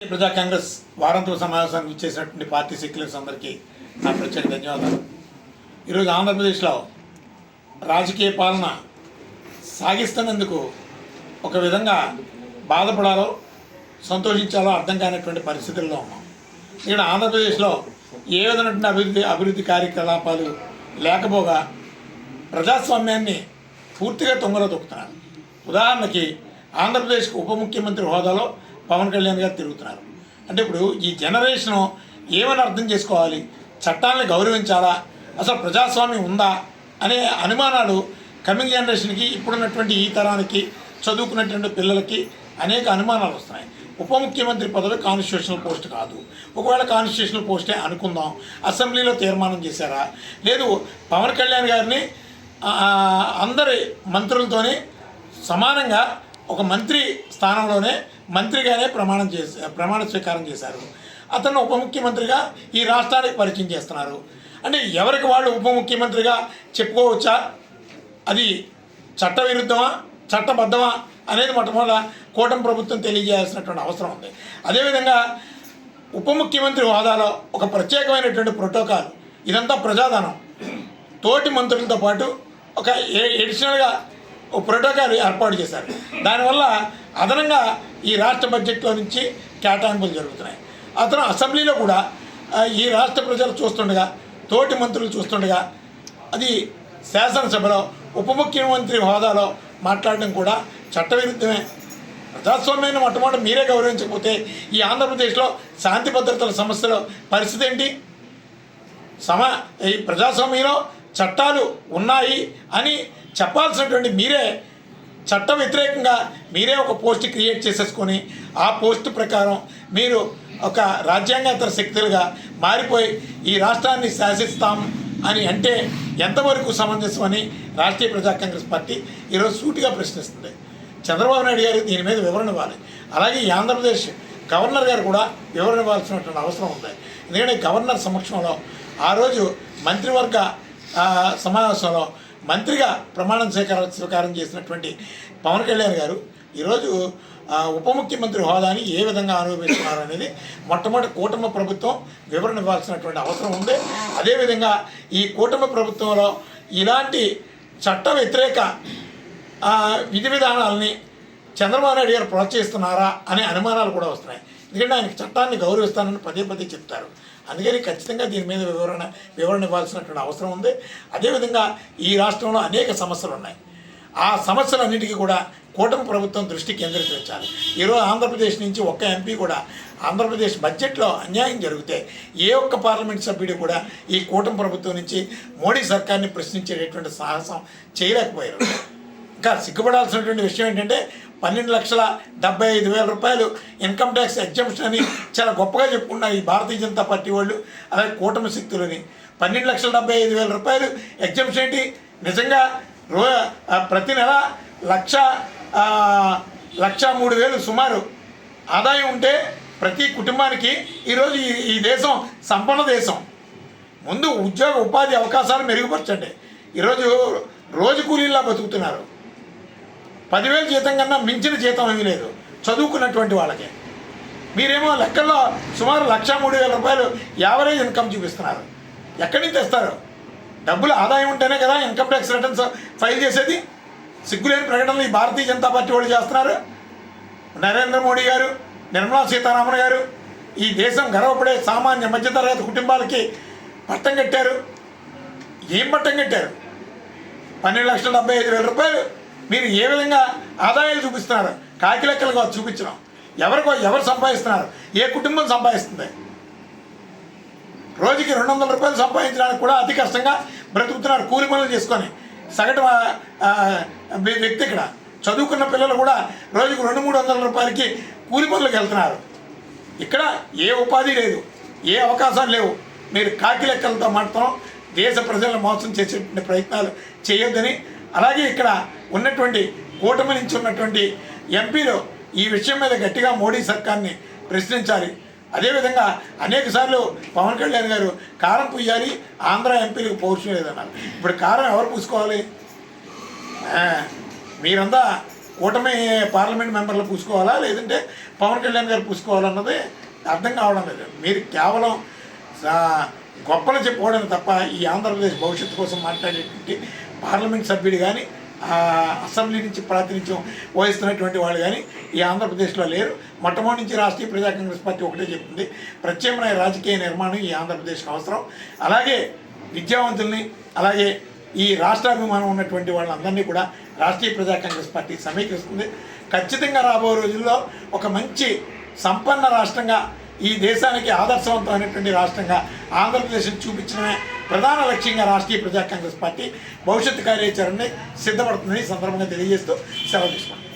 ప్రజా కాంగ్రెస్ వారాంతర సమావేశానికి ఇచ్చేసినటువంటి పార్టీ సెక్యులర్స్ అందరికీ నా ప్రత్యేక ధన్యవాదాలు. ఈరోజు ఆంధ్రప్రదేశ్లో రాజకీయ పాలన సాగిస్తున్నందుకు ఒక విధంగా బాధపడాలో సంతోషించాలో అర్థం కానటువంటి పరిస్థితుల్లో ఉన్నాం. ఇక్కడ ఆంధ్రప్రదేశ్లో ఏ విధమైనటువంటి అభివృద్ధి అభివృద్ధి కార్యకలాపాలు లేకపోగా ప్రజాస్వామ్యాన్ని పూర్తిగా తొంగలో తొక్కుతున్నారు ఉదాహరణకి ఆంధ్రప్రదేశ్కి ఉప ముఖ్యమంత్రి హోదాలో పవన్ కళ్యాణ్ గారు తిరుగుతున్నారు. అంటే ఇప్పుడు ఈ జనరేషను ఏమని అర్థం చేసుకోవాలి? చట్టాలను గౌరవించాలా? అసలు ప్రజాస్వామ్యం ఉందా? అనే అనుమానాలు కమింగ్ జనరేషన్కి ఇప్పుడున్నటువంటి ఈ తరానికి చదువుకున్నటువంటి పిల్లలకి అనేక అనుమానాలు వస్తున్నాయి. ఉప ముఖ్యమంత్రి పదవి కాన్స్టిట్యూషనల్ పోస్ట్ కాదు. ఒకవేళ కాన్స్టిట్యూషనల్ పోస్టే అనుకుందాం అసెంబ్లీలో తీర్మానం చేశారా? లేదు పవన్ కళ్యాణ్ గారిని అందరి మంత్రులతోని సమానంగా ఒక మంత్రి స్థానంలోనే మంత్రిగానే ప్రమాణం చేసి ప్రమాణ స్వీకారం చేశారు. అతను ఉప ముఖ్యమంత్రిగా ఈ రాష్ట్రానికి పరిచయం చేస్తున్నారు. అంటే ఎవరికి వాళ్ళు ఉప ముఖ్యమంత్రిగా చెప్పుకోవచ్చా? అది చట్టవిరుద్ధమా? చట్టబద్ధమా? అనేది మొట్టమొదట కూటమి ప్రభుత్వం తెలియజేయాల్సినటువంటి అవసరం ఉంది. అదేవిధంగా ఉప ముఖ్యమంత్రి హోదాలో ఒక ప్రత్యేకమైనటువంటి ప్రోటోకాల్ ఇదంతా ప్రజాధనం. తోటి మంత్రులతో పాటు ఒక ఏ- ఎడిషనల్గా ప్రోటోకాల్ ఏర్పాటు చేశారు. దానివల్ల అదనంగా ఈ రాష్ట్ర బడ్జెట్లో నుంచి కేటాయింపులు జరుగుతున్నాయి. అతను అసెంబ్లీలో కూడా ఈ రాష్ట్ర ప్రజలు చూస్తుండగా తోటి మంత్రులు చూస్తుండగా అది శాసనసభలో ఉప ముఖ్యమంత్రి హోదాలో మాట్లాడడం కూడా చట్టవిరుద్ధమే. ప్రజాస్వామ్యాన్ని మొట్టమొదటి మీరే గౌరవించకపోతే ఈ ఆంధ్రప్రదేశ్లో శాంతి భద్రతల సమస్యలో పరిస్థితి ఏంటి? సమ ఈ ప్రజాస్వామ్యంలో చట్టాలు ఉన్నాయి అని చెప్పాల్సినటువంటి మీరే చట్ట వ్యతిరేకంగా మీరే ఒక పోస్ట్ క్రియేట్ చేసేసుకొని ఆ పోస్ట్ ప్రకారం మీరు ఒక రాజ్యాంగేతర శక్తులుగా మారిపోయి ఈ రాష్ట్రాన్ని శాసిస్తాం అని అంటే ఎంతవరకు సమంజసం అని రాష్ట్రీయ ప్రజా కాంగ్రెస్ పార్టీ ఈరోజు సూటిగా ప్రశ్నిస్తుంది. చంద్రబాబు నాయుడు గారు దీని మీద వివరణ ఇవ్వాలి. అలాగే ఈ ఆంధ్రప్రదేశ్ గవర్నర్ గారు కూడా వివరణ ఇవ్వాల్సినటువంటి అవసరం ఉంది. ఎందుకంటే గవర్నర్ సమక్షంలో ఆ రోజు మంత్రివర్గ సమావేశంలో మంత్రిగా ప్రమాణం స్వీకార స్వీకారం చేసినటువంటి పవన్ కళ్యాణ్ గారు ఈరోజు ఉప ముఖ్యమంత్రి హోదాని ఏ విధంగా అనుభవిస్తున్నారు అనేది మొట్టమొదటి కూటమి ప్రభుత్వం వివరణ ఇవ్వాల్సినటువంటి అవసరం ఉంది. అదేవిధంగా ఈ కూటమి ప్రభుత్వంలో ఇలాంటి చట్ట వ్యతిరేక విధి విధానాలని చంద్రబాబు నాయుడు గారు ప్రోత్సహిస్తున్నారా అనే అనుమానాలు కూడా వస్తున్నాయి. ఎందుకంటే ఆయనకి చట్టాన్ని గౌరవిస్తానని పదే పదే చెప్తారు. అందుకని ఖచ్చితంగా దీని మీద వివరణ వివరణ ఇవ్వాల్సినటువంటి అవసరం ఉంది. అదేవిధంగా ఈ రాష్ట్రంలో అనేక సమస్యలు ఉన్నాయి. ఆ సమస్యలన్నిటికీ కూడా కూటమి ప్రభుత్వం దృష్టి కేంద్రీకరించాలి. ఈరోజు ఆంధ్రప్రదేశ్ నుంచి ఒక్క ఎంపీ కూడా ఆంధ్రప్రదేశ్ బడ్జెట్లో అన్యాయం జరిగితే ఏ ఒక్క పార్లమెంట్ సభ్యుడు కూడా ఈ కూటమి ప్రభుత్వం నుంచి మోడీ సర్కార్ని ప్రశ్నించేటటువంటి సాహసం చేయలేకపోయారు. ఇంకా సిగ్గుపడాల్సినటువంటి విషయం ఏంటంటే పన్నెండు లక్షల డెబ్బై ఐదు వేల రూపాయలు ఇన్కమ్ ట్యాక్స్ ఎగ్జామ్షన్ అని చాలా గొప్పగా చెప్పుకున్నారు ఈ భారతీయ జనతా పార్టీ వాళ్ళు అలాగే కూటమి శక్తులని. పన్నెండు లక్షల డెబ్బై ఐదు వేల రూపాయలు ఎగ్జామ్షన్ ఏంటి? నిజంగా రో ప్రతి నెల లక్ష లక్ష మూడు వేలు సుమారు ఆదాయం ఉంటే ప్రతి కుటుంబానికి ఈరోజు ఈ ఈ దేశం సంపన్న దేశం. ముందు ఉద్యోగ ఉపాధి అవకాశాలు మెరుగుపరచండి. ఈరోజు రోజు కూలీలా బతుకుతున్నారు. పదివేల జీతం కన్నా మించిన జీతం ఏమీ లేదు. చదువుకున్నటువంటి వాళ్ళకి. మీరేమో లెక్కల్లో సుమారు లక్ష మూడు వేల రూపాయలు యావరేజ్ ఇన్కమ్ చూపిస్తున్నారు. ఎక్కడి నుంచి తెస్తారు? డబ్బులు ఆదాయం ఉంటేనే కదా ఇన్కమ్ ట్యాక్స్ రిటర్న్స్ ఫైల్ చేసేది. సిగ్గులేని ప్రకటనలు ఈ భారతీయ జనతా పార్టీ వాళ్ళు చేస్తున్నారు. నరేంద్ర మోడీ గారు నిర్మలా సీతారామన్ గారు ఈ దేశం గర్వపడే సామాన్య మధ్యతరగతి కుటుంబాలకి పట్టం కట్టారు. ఏం పట్టం కట్టారు? పన్నెండు లక్షల డెబ్బై ఐదు వేల రూపాయలు మీరు ఏ విధంగా ఆదాయాలు చూపిస్తున్నారు? కాకి లెక్కలుగా చూపించడం. ఎవరికో ఎవరు సంపాదిస్తున్నారు? ఏ కుటుంబం సంపాదిస్తుంది? రోజుకి రెండు వందల రూపాయలు సంపాదించడానికి కూడా అతి కష్టంగా బ్రతుకుతున్నారు కూలి పనులు చేసుకొని. సగటు వ్యక్తి ఇక్కడ. చదువుకున్న పిల్లలు కూడా రోజుకు రెండు మూడు వందల రూపాయలకి కూలి పనులకు వెళ్తున్నారు. ఇక్కడ ఏ ఉపాధి లేదు ఏ అవకాశాలు లేవు. మీరు కాకి లెక్కలతో మాత్రం దేశ ప్రజలను మోసం చేసేటువంటి ప్రయత్నాలు చేయొద్దని అలాగే ఇక్కడ ఉన్నటువంటి కూటమి నుంచి ఉన్నటువంటి ఎంపీలు ఈ విషయం మీద గట్టిగా మోడీ సర్కార్ని ప్రశ్నించాలి. అదేవిధంగా అనేక సార్లు పవన్ కళ్యాణ్ గారు కారం పుయ్యాలి ఆంధ్ర ఎంపీలకు పౌరుషం లేదన్నారు. ఇప్పుడు కారం ఎవరు పూసుకోవాలి? మీరంతా కూటమి పార్లమెంట్ మెంబర్లు పూసుకోవాలా? లేదంటే పవన్ కళ్యాణ్ గారు పూసుకోవాలన్నది అర్థం కావడం లేదు. మీరు కేవలం గొప్పలు చెప్పుకోవడం తప్ప ఈ ఆంధ్రప్రదేశ్ భవిష్యత్తు కోసం మాట్లాడేటువంటి పార్లమెంట్ సభ్యుడు కానీ అసెంబ్లీ నుంచి ప్రాతినిధ్యం వహిస్తున్నటువంటి వాళ్ళు కానీ ఈ ఆంధ్రప్రదేశ్లో లేరు. మొట్టమొదటి నుంచి రాష్ట్రీయ ప్రజా కాంగ్రెస్ పార్టీ ఒకటే చెప్తుంది. ప్రత్యామ్నాయ రాజకీయ నిర్మాణం ఈ ఆంధ్రప్రదేశ్కి అవసరం. అలాగే విద్యావంతుల్ని అలాగే ఈ రాష్ట్రాభిమానం ఉన్నటువంటి వాళ్ళందరినీ కూడా రాష్ట్రీయ ప్రజా కాంగ్రెస్ పార్టీ సమీకరిస్తుంది. ఖచ్చితంగా రాబోయే రోజుల్లో ఒక మంచి సంపన్న రాష్ట్రంగా ఈ దేశానికి ఆదర్శవంతమైనటువంటి రాష్ట్రంగా ఆంధ్రప్రదేశ్ చూపించడమే ప్రధాన లక్ష్యంగా రాష్ట్రీయ ప్రజా కాంగ్రెస్ పార్టీ భవిష్యత్ కార్యాచరణని సిద్ధపడుతుందని సందర్భంగా తెలియజేస్తూ సెలవు తీసుకుంటాం